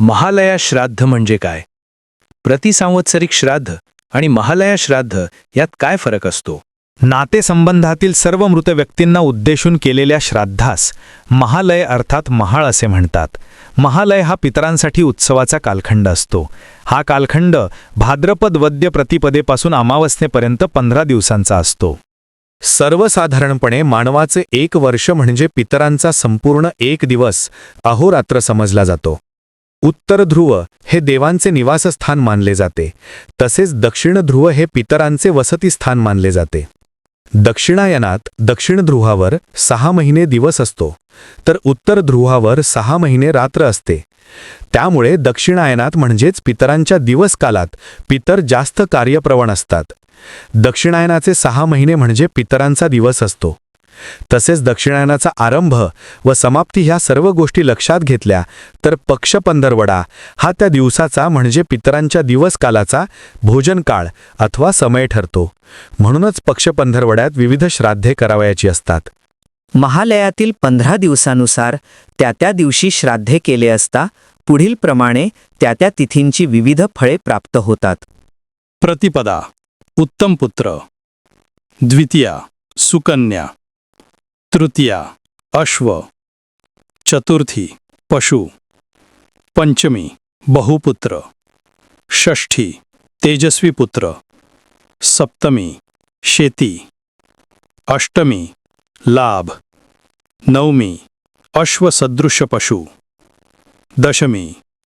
महालया श्राद्ध म्हणजे काय? प्रतिसांवत्सरिक श्राद्ध आणि महालया श्राद्ध यात काय फरक असतो? नातेसंबंधातील सर्व मृत व्यक्तींना उद्देशून केलेल्या श्राद्धास महालय अर्थात महाळ असे म्हणतात. महालय हा पितरांसाठी उत्सवाचा कालखंड असतो. हा कालखंड भाद्रपद वद्य प्रतिपदेपासून अमावस्येपर्यंत पंधरा दिवसांचा असतो. सर्वसाधारणपणे मानवाचे एक वर्ष म्हणजे पितरांचा संपूर्ण एक दिवस अहोरात्र समजला जातो. उत्तर ध्रुव हे देवांचे निवासस्थान मानले जाते. तसेच दक्षिण ध्रुव हे पितरांचे वसतिस्थान मानले जाते. दक्षिणायनात दक्षिण ध्रुवावर सहा महिने दिवस असतो. तर उत्तर ध्रुवावर सहा महिने रात्र असते. त्यामुळे दक्षिणायनात म्हणजेच पितरांच्या दिवसकालात पितर जास्त कार्यप्रवण असतात. दक्षिणायनाचे सहा महिने म्हणजे पितरांचा दिवस असतो. तसेच दक्षिणायनाचा आरंभ व समाप्ती ह्या सर्व गोष्टी लक्षात घेतल्या तर पक्ष पंधरवडा हा त्या दिवसाचा म्हणजे पितरांच्या दिवसकालाचा भोजनकाळ अथवा समय ठरतो. म्हणूनच पक्ष पंधरवड्यात विविध श्राद्धे करावयाची असतात. महालयातील पंधरा दिवसानुसार त्या त्या दिवशी श्राद्धे केले असता पुढील प्रमाणे त्या त्या तिथींची विविध फळे प्राप्त होतात. प्रतिपदा उत्तम पुत्र द्वितीया सुकन्या तृतीया अश्व चतुर्थी पशु पंचमी बहुपुत्र षष्ठी तेजस्वी पुत्र सप्तमी शेती अष्टमी लाभ नवमी अश्वसदृश पशु दशमी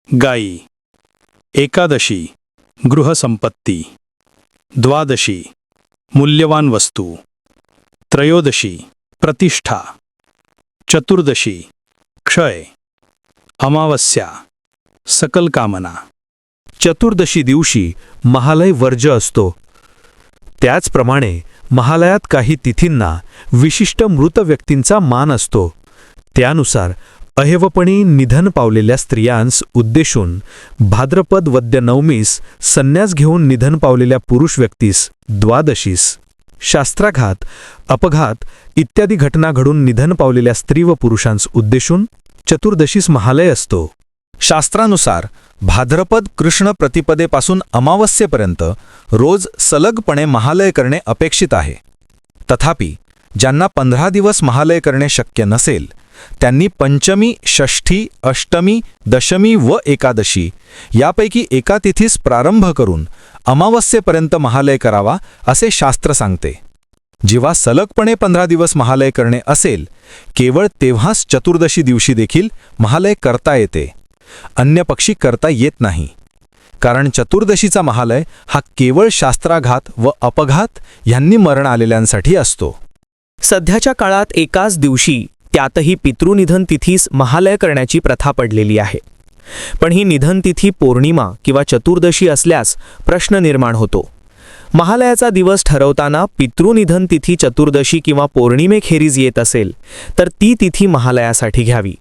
गाई एकादशी गृहसंपत्ती द्वादशी मूल्यवान वस्तू त्रयोदशी प्रतिष्ठा चतुर्दशी क्षय अमावस्या सकल कामना. चतुर्दशी दिवशी महालय वर्ज असतो. त्याचप्रमाणे महालयात काही तिथींना विशिष्ट मृत व्यक्तींचा मान असतो. त्यानुसार अहेवपणी निधन पावलेल्या स्त्रियांस उद्देशून भाद्रपद वद्य नवमीस संन्यास घेऊन निधन पावलेल्या पुरुष व्यक्तीस द्वादशीस शास्त्राघात अपघात इत्यादी घटना घडून निधन पावलेल्या स्त्री व पुरुषांस उद्देशून चतुर्दशीस महालय असतो. शास्त्रानुसार भाद्रपद कृष्ण प्रतिपदेपासून अमावस्येपर्यंत रोज सलगपणे महालय करणे अपेक्षित आहे. तथापि ज्यांना पंधरा दिवस महालय करणे शक्य नसेल त्यांनी पंचमी षष्ठी अष्टमी दशमी व एकादशी यापैकी एका तिथीस प्रारंभ करून अमावस्येपर्यंत महालय करावा असे शास्त्र सांगते. जेव्हा सलगपणे पंधरा दिवस महालय करणे असेल केवळ तेव्हाच चतुर्दशी दिवशी देखील महालय करता येते. अन्य पक्षी करता येत नाही. कारण चतुर्दशीचा महालय हा केवळ शास्त्राघात व अपघात यांनी मरण आलेल्यांसाठी असतो. सध्याच्या काळात एकाच दिवशी त्यातही पितृनिधन तिथीस महालय करण्याची प्रथा पडलेली आहे. पण ही निधन तिथी पौर्णिमा किंवा चतुर्दशी असल्यास प्रश्न निर्माण होतो. महालयाचा दिवस ठरवताना पितृनिधन तिथी चतुर्दशी किंवा पौर्णिमेखेरीज येत असेल तर ती तिथी महालयासाठी घ्यावी.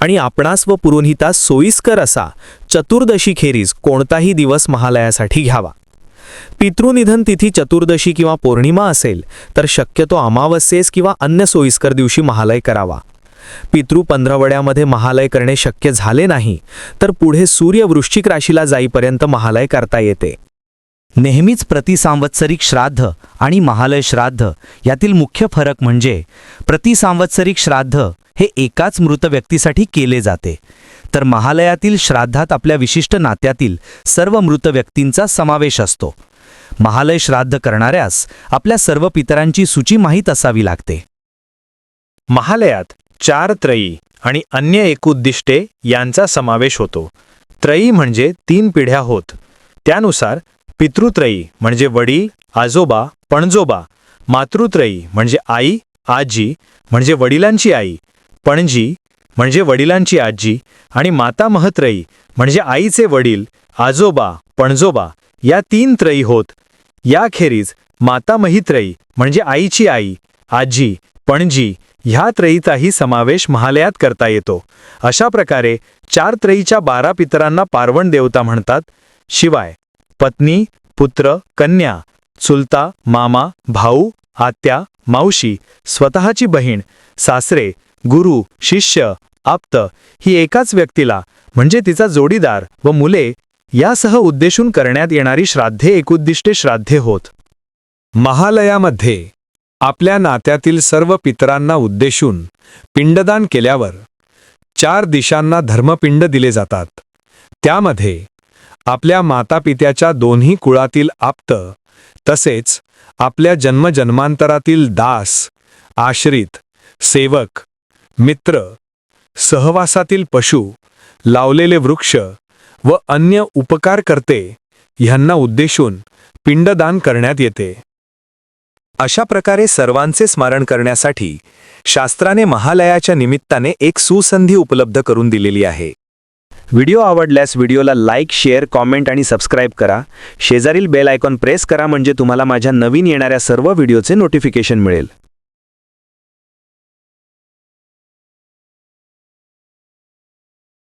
आणि आपणास व पुरोहितास सोयीस्कर असा चतुर्दशीखेरीज कोणताही दिवस महालयासाठी घ्यावा. पितृनिधन तिथी चतुर्दशी किंवा पौर्णिमा असेल तर शक्यतो अमावस्येस किंवा अन्य सोयीस्कर दिवशी महालय करावा. पितृ पंधरवड्यामध्ये महालय करणे शक्य झाले नाही तर पुढे सूर्य वृश्चिक राशीला जाईपर्यंत महालय करता येते. नेहमीच प्रतिसांवत्सरिक श्राद्ध आणि महालय श्राद्ध यातील मुख्य फरक म्हणजे प्रतिसांवत्सरिक श्राद्ध हे एकाच मृत व्यक्तीसाठी केले जाते. तर महालयातील श्राद्धात आपल्या विशिष्ट नात्यातील सर्व मृत व्यक्तींचा समावेश असतो. महालय श्राद्ध करणाऱ्यास आपल्या सर्व पितरांची सूची माहीत असावी लागते. महालयात चार त्रयी आणि अन्य एकुद्दिष्टे यांचा समावेश होतो. त्रयी म्हणजे तीन पिढ्या होत. त्यानुसार पितृत्रयी म्हणजे वडील आजोबा पणजोबा. मातृत्रयी म्हणजे आई आजी म्हणजे वडिलांची आई. पणजी म्हणजे वडिलांची आजी आणि माता महत्रयी म्हणजे आईचे वडील आजोबा पणजोबा. या तीन त्रयी होत. याखेरीज माता महित्रयी म्हणजे आईची आई आजी पणजी ह्या त्रयीचाही समावेश महालयात करता येतो. अशा प्रकारे चार त्रयीच्या बारा पितरांना पार्वण देवता म्हणतात. शिवाय पत्नी पुत्र कन्या चुलता मामा भाऊ आत्या मावशी स्वतःची बहीण सासरे गुरु शिष्य आप्त ही एकाच व्यक्तीला म्हणजे तिचा जोडीदार व मुले यासह उद्देशून करण्यात येणारी श्राद्धे एकुद्दिष्टे श्राद्धे होत. महालयामध्ये आपल्या नात्यातील सर्व पितरांना उद्देशून पिंडदान केल्यावर चार दिशांना धर्मपिंड दिले जातात. त्यामध्ये आपल्या मातापित्याच्या दोन्ही कुळातील आप्त तसेच आपल्या जन्मजन्मांतरातील दास आश्रित सेवक मित्र सहवासातील पशु लावलेले वृक्ष व अन्य उपकारकर्ते ह्यांना उद्देशून पिंडदान करण्यात येते. अशा प्रकारे सर्वांचे स्मरण करण्यासाठी शास्त्राने महालयाच्या निमित्ताने एक सुसंधी उपलब्ध करून दिलेली आहे. व्हिडिओ आवडल्यास व्हिडिओला लाईक शेअर कॉमेंट आणि सबस्क्राईब करा. शेजारील बेल आयकॉन प्रेस करा म्हणजे तुम्हाला माझ्या नवीन येणाऱ्या सर्व व्हिडिओचे नोटिफिकेशन मिळेल.